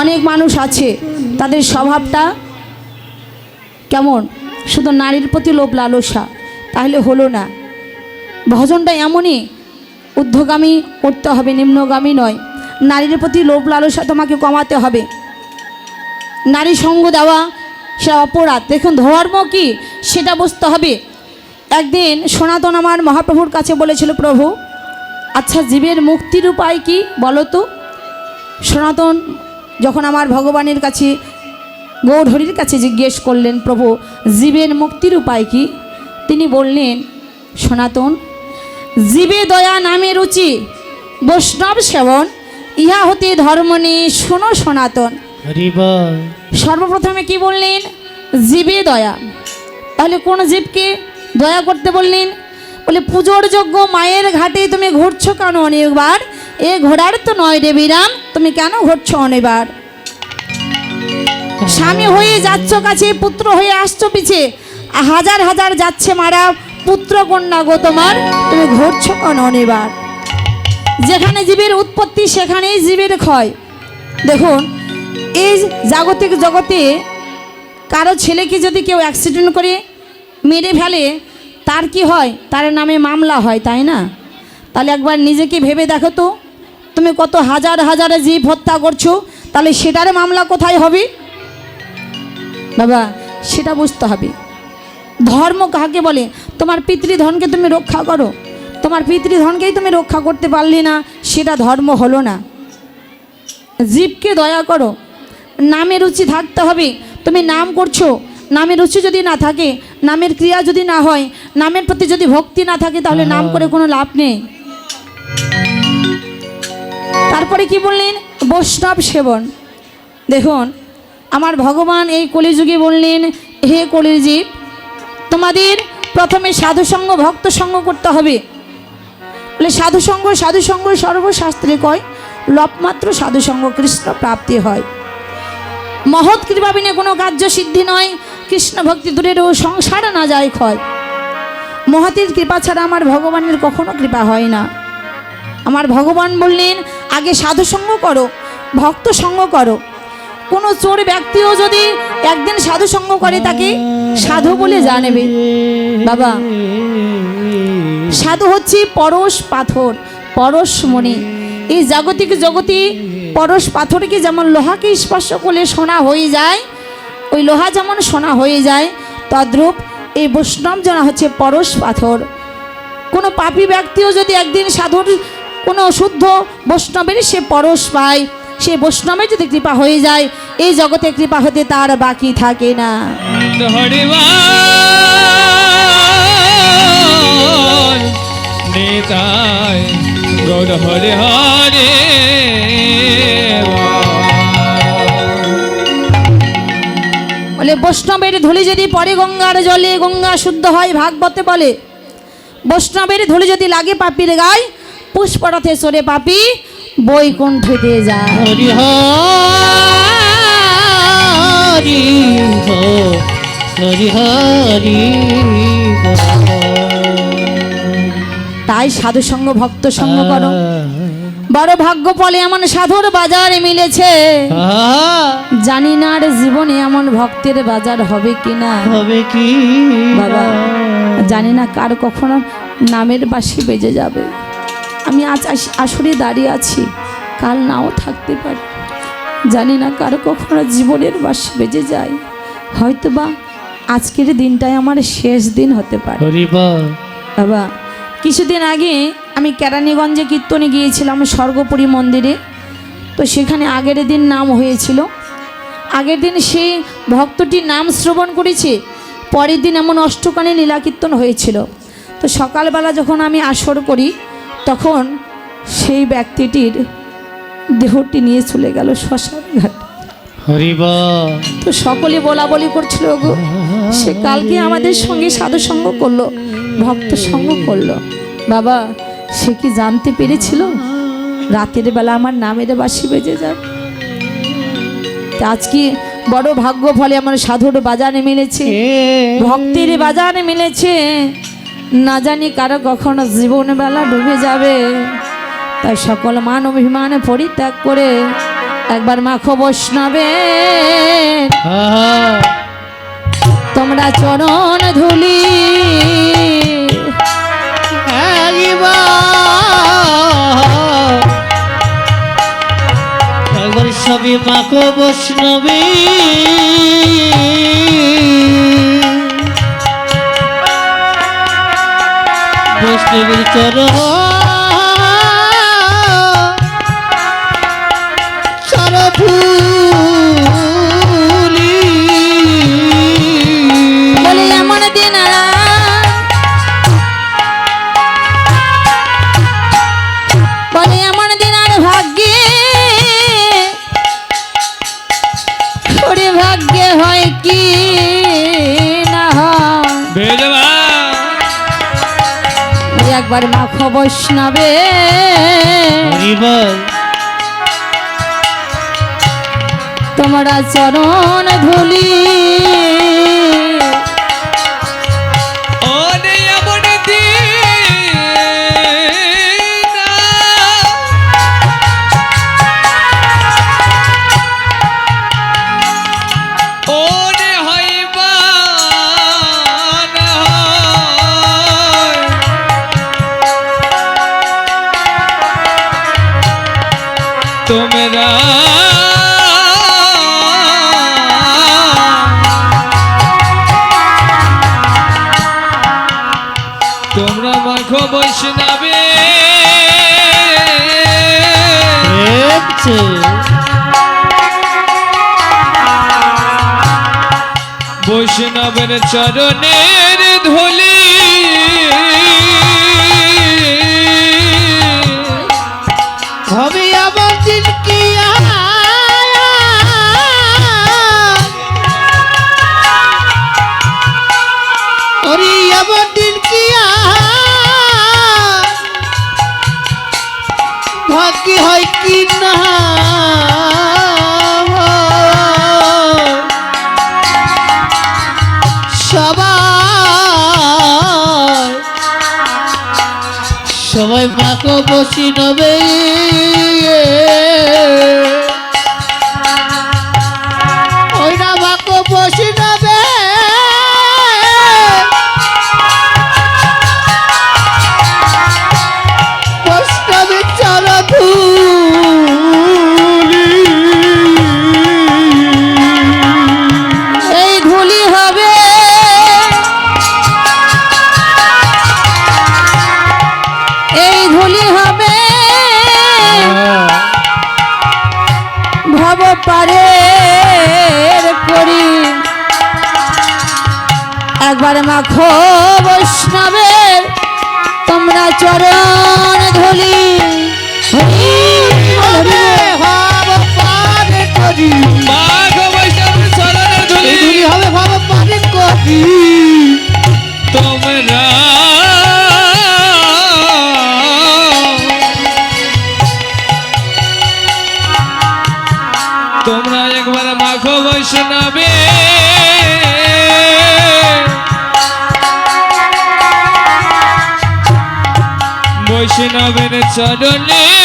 অনেক মানুষ আছে, তাদের স্বভাবটা কেমন? শুধু নারীর প্রতি লোভ লালসা, তাহলে হলো না। ভজনটা এমনই, ঊর্ধ্বগামী করতে হবে, নিম্নগামী নয়। নারীর প্রতি লোভ লালসা তোমাকে কমাতে হবে। নারী সঙ্গ দেওয়া সেটা অপরাধ। দেখুন, ধর্ম কি? সেটা বুঝতে হবে। একদিন সনাতন আমার মহাপ্রভুর কাছে বলেছিল, প্রভু আচ্ছা জীবের মুক্তির উপায় কি বলো তো? সনাতন যখন আমার ভগবানের কাছে গৌরহরির কাছে জিজ্ঞেস করলেন প্রভু জীবের মুক্তির উপায় কি? তিনি বললেন সনাতন জীবে দয়া নামে রুচি বৈষ্ণব সেবন ইহা হতে ধর্ম নেই শোনো সনাতন। সর্বপ্রথমে কি বললেন? জীবে দয়া। তাহলে কোন জীবকে দয়া করতে বললেন? বলে পুজোর যোগ্য মায়ের ঘাটে তুমি ঘুরছো কেন অনেকবার? এ ঘোড়ার তো নয় রে বিরাম, তুমি কেন ঘটছ অনেকবার স্বামী হয়ে যাচ্ছ কাছে, পুত্র হয়ে আসছো পিছে। হাজার হাজার যাচ্ছে মারা, পুত্র কন্যা গো তোমার, তুমি ঘুরছো কেন অনেকবার যেখানে জীবের উৎপত্তি, সেখানেই জীবের ক্ষয়। দেখুন, এই জাগতিক জগতে কারও ছেলেকে যদি কেউ অ্যাক্সিডেন্ট করে, মেরে ফেলে, তার কি হয়? তার নামে মামলা হয়, তাই না? তাহলে একবার নিজেকে ভেবে দেখো তো। তুমি কত হাজার হাজারে জীব হত্যা করছ তাহলে সেটার মামলা কোথায় হবে? বাবা সেটা বুঝতে হবে। ধর্ম কাকে বলে? তোমার পিতৃধনকে তুমি রক্ষা করো। তোমার পিতৃধনকেই তুমি রক্ষা করতে পারলে না সেটা ধর্ম হলো না। জীবকে দয়া করো। নামে রুচি থাকতে হবে। তুমি নাম করছ। নামের রুচি যদি না থাকে নামের ক্রিয়া যদি না হয় নামের প্রতি যদি ভক্তি না থাকে তাহলে নাম করে কোনো লাভ নেই। তারপরে কি বললেন? বৈষ্ণব সেবন। দেখুন, আমার ভগবান এই কলিযুগে বললেন, হে কলিজীব তোমাদের প্রথমে সাধুসঙ্গ ভক্ত সঙ্গ করতে হবে। বলে, সাধুসঙ্গ সাধুসঙ্গ সর্বশাস্ত্রে কয় লপমাত্র সাধুসঙ্গ কৃষ্ণ প্রাপ্তি হয়। মহৎ কৃপাবিনে কোনো কার্য সিদ্ধি নয়, কৃষ্ণ ভক্তি দূরেরও সংসার না যায় ক্ষয়। মহতের কৃপা ছাড়া আমার ভগবানের কখনো কৃপা হয় না। আমার ভগবান বললেন আগে সাধুসঙ্গ করো, ভক্ত সঙ্গ করো। কোনো চোর ব্যক্তিও যদি একদিন সাধু সঙ্গ করে, তাকে সাধু বলে জানবে। বাবা, সাধু হচ্ছে পরশ পাথর, পরশ মণি। এই জাগতিক জগতে পরশ পাথরকে যেমন লোহাকে স্পর্শ করলে সোনা হয়ে যায়, ওই লোহা যেমন সোনা হয়ে যায়, তদ্রূপ এই বৈষ্ণব জানা হচ্ছে পরশ পাথর। কোনো পাপি ব্যক্তিও যদি একদিন সাধুর কোনো শুদ্ধ বৈষ্ণবের সে পরশ পায়। সে বৈষ্ণবের যদি কৃপা হয়ে যায় এই জগতে কৃপা হতে তার বাকি থাকে না। বলে বৈষ্ণবের ধুলি যদি পরে গঙ্গার জলে গঙ্গা শুদ্ধ হয় ভাগবতে বলে। বৈষ্ণবের ধুলি যদি লাগে পাপির গায় পুষ্পরথে সরে পাপি বৈকুণ্ঠে দিয়ে যায়। হরি হরি হরি হরি তাই সাধু সঙ্গ ভক্ত সঙ্গ করো। বড় ভাগ্য ফলে এমন সাধুর বাজার মিলেছে। জানি না আর জীবনে এমন ভক্তের বাজার হবে কিনা। হবে কি বাবা জানি না কার কখনো নামের বাসি বেজে যাবে। আমি আজ আস- আসরে দাঁড়িয়ে আছি। কাল নাও থাকতে পারি। জানি না কার কখনো জীবনের বাসি বেজে যায়। হয়তো বা আজকের দিনটাই আমার শেষ দিন হতে পারে। বাবা কিছুদিন আগে আমি কেরানীগঞ্জে কীর্তনে গিয়েছিলাম স্বর্গপুরী মন্দিরে। তো সেখানে আগের দিন নাম হয়েছিল। আগের দিন সেই ভক্তটির নাম শ্রবণ করেছে। পরের দিন এমন অষ্টকানে লীলা কীর্তন হয়েছিল। তো সকালবেলা যখন আমি আসর করি তখন সেই ব্যক্তিটির দেহটি নিয়ে চলে গেল শ্মশান ঘাট। তো সকলে বলা বলি করছিল গো সে কালকে আমাদের সঙ্গে সাধু সঙ্গ করল ভক্ত সঙ্গ করল। বাবা সে কি জানতে পেরেছিল? রাতের বেলা আমার নামের বাসি বেজে যাবে তা আজকে বড় ভাগ্য ফলে আমার সাধুর বাজারে মিলেছে? ভক্তের বাজারে মিলেছে। না জানি কারও কখনো জীবন বেলা ডুবে যাবে। তাই সকল মান অভিমানে পরিত্যাগ করে একবার মাখো বৈষ্ণবে। তোমরা চরণ ধুলি। সবই মাকো বৈষ্ণবী। বৈষ্ণবীর চরণ একবার মাখো বৈষ্ণবে। তোমরা চরণ ধুলি। বৈষ্ণবে। বৈষ্ণবের চরণের সবাই মাকে বসি নবে। ভব পারে করি। একবার মাখো বৈষ্ণবের তোমরা চরণ ধলি। হরি হরে ভব পারে করি। বৈষ্ণবের চরণের